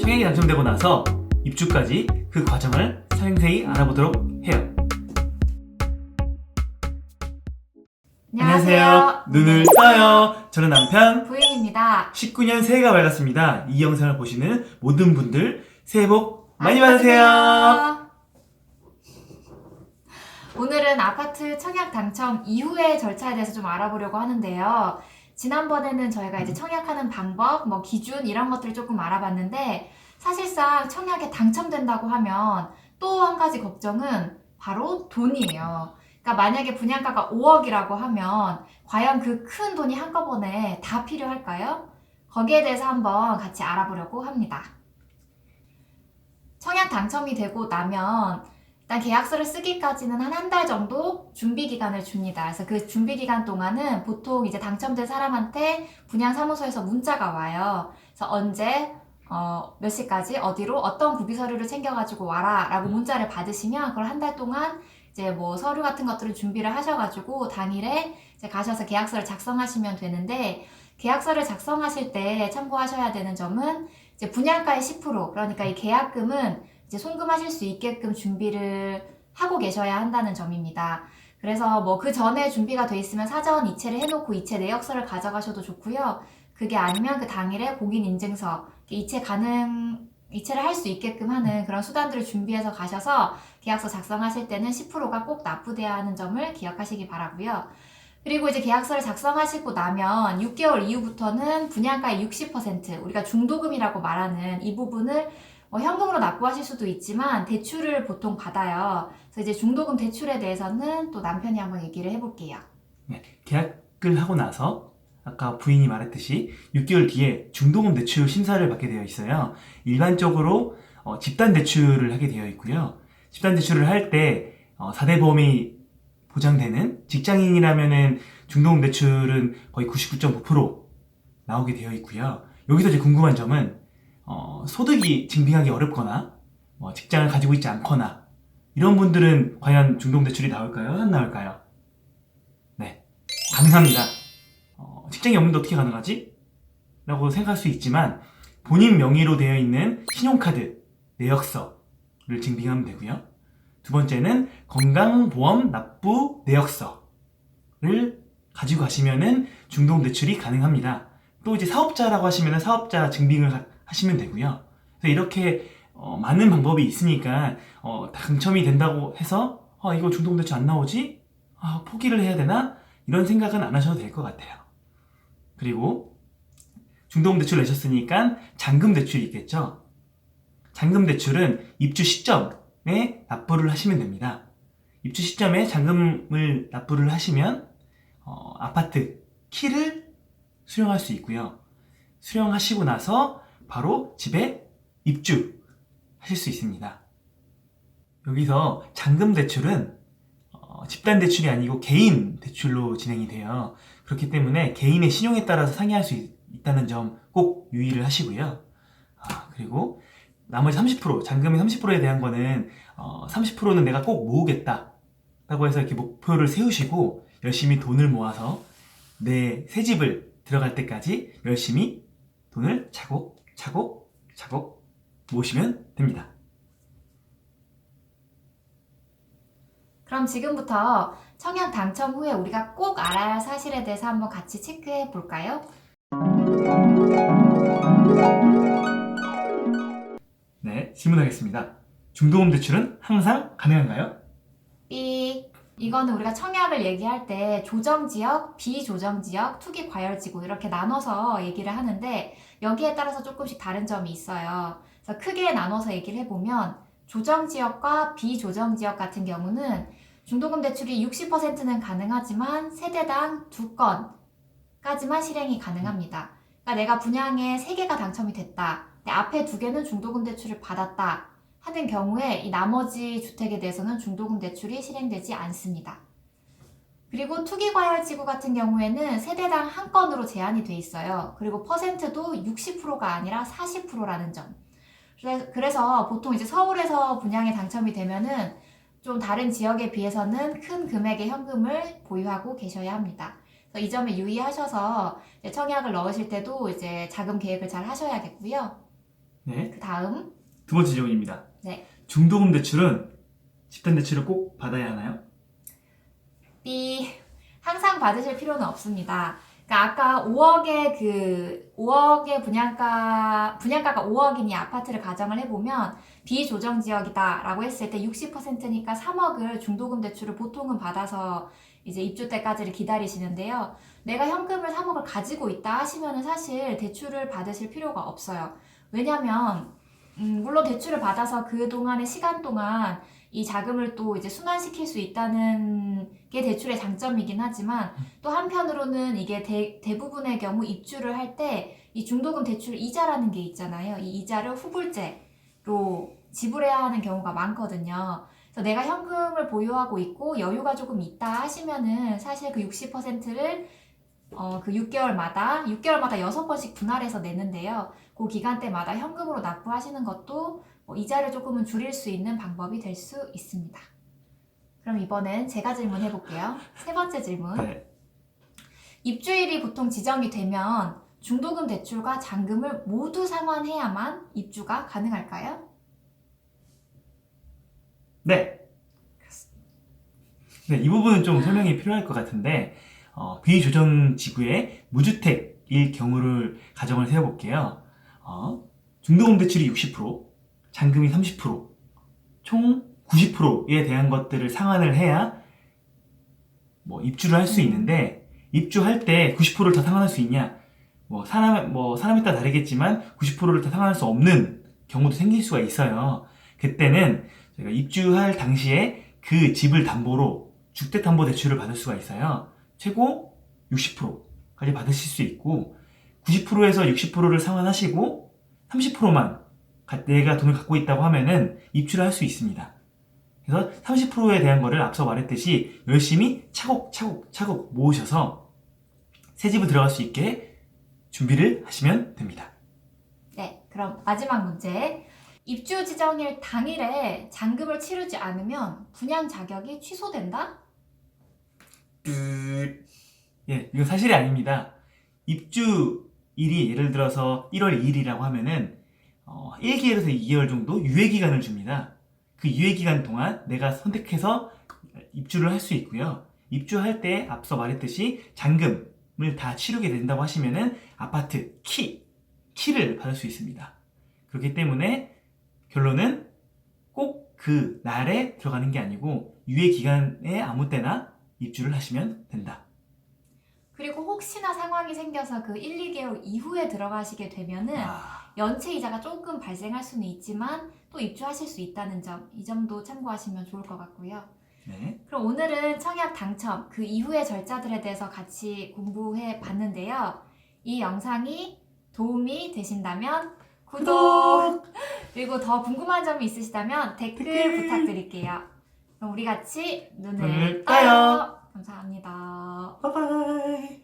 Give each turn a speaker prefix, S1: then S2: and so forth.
S1: 청약이 당첨되고 나서 입주까지 그 과정을 상세히 알아보도록 해요. 눈을 떠요. 저는 남편
S2: 부인입니다.
S1: 19년 새해가 밝았습니다. 이 영상을 보시는 모든 분들 새해 복 많이 받으세요.
S2: 오늘은 아파트 청약 당첨 이후의 절차에 대해서 좀 알아보려고 하는데요. 지난번에는 저희가 이제 청약하는 방법, 뭐 기준 이런 것들을 조금 알아봤는데 사실상 청약에 당첨된다고 하면 또 한 가지 걱정은 바로 돈이에요. 그러니까 만약에 분양가가 5억이라고 하면 과연 그 큰 돈이 한꺼번에 다 필요할까요? 거기에 대해서 한번 같이 알아보려고 합니다. 청약 당첨이 되고 나면 일단 계약서를 쓰기까지는 한 한 달 정도 준비 기간을 줍니다. 그래서 그 준비 기간 동안은 보통 이제 당첨된 사람한테 분양 사무소에서 문자가 와요. 그래서 언제 어, 몇 시까지 어디로 어떤 구비 서류를 챙겨가지고 와라라고 문자를 받으시면 그걸 한 달 동안 이제 뭐 서류 같은 것들을 준비를 하셔가지고 당일에 이제 가셔서 계약서를 작성하시면 되는데 계약서를 작성하실 때 참고하셔야 되는 점은 이제 분양가의 10% 그러니까 이 계약금은 이제 송금하실 수 있게끔 준비를 하고 계셔야 한다는 점입니다. 그래서 뭐 그 전에 준비가 돼 있으면 사전 이체를 해놓고 이체 내역서를 가져가셔도 좋고요. 그게 아니면 그 당일에 공인 인증서 이체 가능 이체를 할 수 있게끔 하는 그런 수단들을 준비해서 가셔서 계약서 작성하실 때는 10%가 꼭 납부돼야 하는 점을 기억하시기 바라고요. 그리고 이제 계약서를 작성하시고 나면 6개월 이후부터는 분양가의 60% 우리가 중도금이라고 말하는 이 부분을 뭐 현금으로 납부하실 수도 있지만 대출을 보통 받아요. 그래서 이제 중도금 대출에 대해서는 또 남편이 한번 얘기를 해볼게요.
S1: 계약을 하고 나서 아까 부인이 말했듯이 6개월 뒤에 중도금 대출 심사를 받게 되어 있어요. 일반적으로 어, 집단 대출을 하게 되어 있고요. 집단 대출을 할때 어, 4대 보험이 보장되는 직장인이라면은 중도금 대출은 거의 99.9% 나오게 되어 있고요. 여기서 이제 궁금한 점은 어, 소득이 증빙하기 어렵거나 뭐 직장을 가지고 있지 않거나 이런 분들은 과연 중도금 대출이 나올까요? 안 나올까요? 네, 가능합니다. 어, 직장이 없는데 어떻게 가능하지? 라고 생각할 수 있지만 본인 명의로 되어 있는 신용카드 내역서를 증빙하면 되고요. 두 번째는 건강보험 납부 내역서를 가지고 가시면은 중도금 대출이 가능합니다. 또 이제 사업자라고 하시면 사업자 증빙을 하- 하시면 되고요. 그래서 이렇게 어, 많은 방법이 있으니까 어, 당첨이 된다고 해서 아, 이거 중도금 대출 안 나오지? 아, 포기를 해야 되나? 이런 생각은 안 하셔도 될 것 같아요. 그리고 중도금 대출 내셨으니까 잔금 대출이 있겠죠? 잔금 대출은 입주 시점에 납부를 하시면 됩니다. 입주 시점에 잔금을 납부를 하시면 어, 아파트 키를 수령할 수 있고요. 수령하시고 나서 바로 집에 입주하실 수 있습니다. 여기서 잔금 대출은 어, 집단 대출이 아니고 개인 대출로 진행이 돼요. 그렇기 때문에 개인의 신용에 따라서 상이할 수 있, 다는 점 꼭 유의를 하시고요. 아, 그리고 나머지 30% 잔금의 30%에 대한 거는 어, 30%는 내가 꼭 모으겠다 라고 해서 이렇게 목표를 세우시고 열심히 돈을 모아서 내 새 집을 들어갈 때까지 열심히 돈을 차곡 차곡 차곡 모으시면 됩니다.
S2: 그럼 지금부터 청약 당첨 후에 우리가 꼭 알아야 할 사실에 대해서 한번 같이 체크해 볼까요?
S1: 네, 질문하겠습니다. 중도금 대출은 항상 가능한가요?
S2: 삐. 이거는 우리가 청약을 얘기할 때 조정지역, 비조정지역, 투기과열지구 이렇게 나눠서 얘기를 하는데 여기에 따라서 조금씩 다른 점이 있어요. 그래서 크게 나눠서 얘기를 해보면 조정지역과 비조정지역 같은 경우는 중도금 대출이 60%는 가능하지만 세대당 두 건까지만 실행이 가능합니다. 그러니까 내가 분양에 세 개가 당첨이 됐다. 근데 앞에 두 개는 중도금 대출을 받았다. 하는 경우에 이 나머지 주택에 대해서는 중도금 대출이 실행되지 않습니다. 그리고 투기과열지구 같은 경우에는 세대당 한 건으로 제한이 돼 있어요. 그리고 퍼센트도 60%가 아니라 40%라는 점. 그래- 그래서 보통 이제 서울에서 분양에 당첨이 되면은 좀 다른 지역에 비해서는 큰 금액의 현금을 보유하고 계셔야 합니다. 이 점에 유의하셔서 청약을 넣으실 때도 이제 자금 계획을 잘 하셔야겠고요.
S1: 네.
S2: 그 다음
S1: 두 번째 질문입니다.
S2: 네.
S1: 중도금 대출은 집단 대출을 꼭 받아야 하나요?
S2: B 항상 받으실 필요는 없습니다. 그러니까 아까 5억의 그 5억의 분양가 분양가가 5억이니 아파트를 가정을 해보면 비조정 지역이다라고 했을 때 60%니까 3억을 중도금 대출을 보통은 받아서 이제 입주 때까지를 기다리시는데요. 내가 현금을 3억을 가지고 있다 하시면은 사실 대출을 받으실 필요가 없어요. 왜냐면 음, 물론 대출을 받아서 그 동안의 시간 동안 이 자금을 또 이제 순환시킬 수 있다는 게 대출의 장점이긴 하지만 또 한편으로는 이게 대, 대부분의 경우 입주를 할 때 이 중도금 대출 이자라는 게 있잖아요. 이 이자를 후불제로 지불해야 하는 경우가 많거든요. 그래서 내가 현금을 보유하고 있고 여유가 조금 있다 하시면은 사실 그 60%를 어, 그 6개월마다 6개월마다 6번씩 분할해서 내는데요. 그 기간대마다 현금으로 납부하시는 것도 뭐 이자를 조금은 줄일 수 있는 방법이 될 수 있습니다. 그럼 이번엔 제가 질문해 볼게요. 세 번째 질문.
S1: 네.
S2: 입주일이 보통 지정이 되면 중도금 대출과 잔금을 모두 상환해야만 입주가 가능할까요?
S1: 네. 네, 이 부분은 좀 설명이 필요할 것 같은데, 어, 비조정 지구의 무주택일 경우를 가정을 세워볼게요. 어, 중도금 대출이 60%, 잔금이 30%, 총 90%에 대한 것들을 상환을 해야 뭐 입주를 할 수 있는데, 입주할 때 90%를 다 상환할 수 있냐? 뭐 사람, 뭐 사람에 따라 다르겠지만 90%를 다 상환할 수 없는 경우도 생길 수가 있어요. 그때는 저희가 입주할 당시에 그 집을 담보로 주택담보대출을 받을 수가 있어요. 최고 60%까지 받으실 수 있고 90%에서 60%를 상환하시고 30%만 내가 돈을 갖고 있다고 하면은 입주를 할수 있습니다. 그래서 30%에 대한 거를 앞서 말했듯이 열심히 차곡차곡 차곡 모으셔서 새 집을 들어갈 수 있게 준비를 하시면 됩니다.
S2: 네, 그럼 마지막 문제. 입주 지정일 당일에 잔금을 치르지 않으면 분양 자격이 취소된다?
S1: 예, 이건 사실이 아닙니다. 입주 일이 예를 들어서 1월 2일이라고 하면은 어, 1개월에서 2개월 정도 유예 기간을 줍니다. 그 유예 기간 동안 내가 선택해서 입주를 할 수 있고요. 입주할 때 앞서 말했듯이 잔금을 다 치르게 된다고 하시면은 아파트 키, 키를 받을 수 있습니다. 그렇기 때문에 결론은 꼭 그 날에 들어가는 게 아니고 유예 기간에 아무 때나 입주를 하시면 된다.
S2: 그리고 혹시나 상황이 생겨서 그 1, 2개월 이후에 들어가시게 되면은
S1: 아,
S2: 연체 이자가 조금 발생할 수는 있지만 또 입주하실 수 있다는 점, 이 점도 참고하시면 좋을 것 같고요.
S1: 네.
S2: 그럼 오늘은 청약 당첨, 그 이후의 절차들에 대해서 같이 공부해 봤는데요. 이 영상이 도움이 되신다면 구독! 그리고 더 궁금한 점이 있으시다면
S1: 댓글.
S2: 부탁드릴게요. 그럼 우리 같이 눈을
S1: 눈을
S2: 떠요.
S1: 떠요.
S2: 감사합니다.
S1: 바이바이.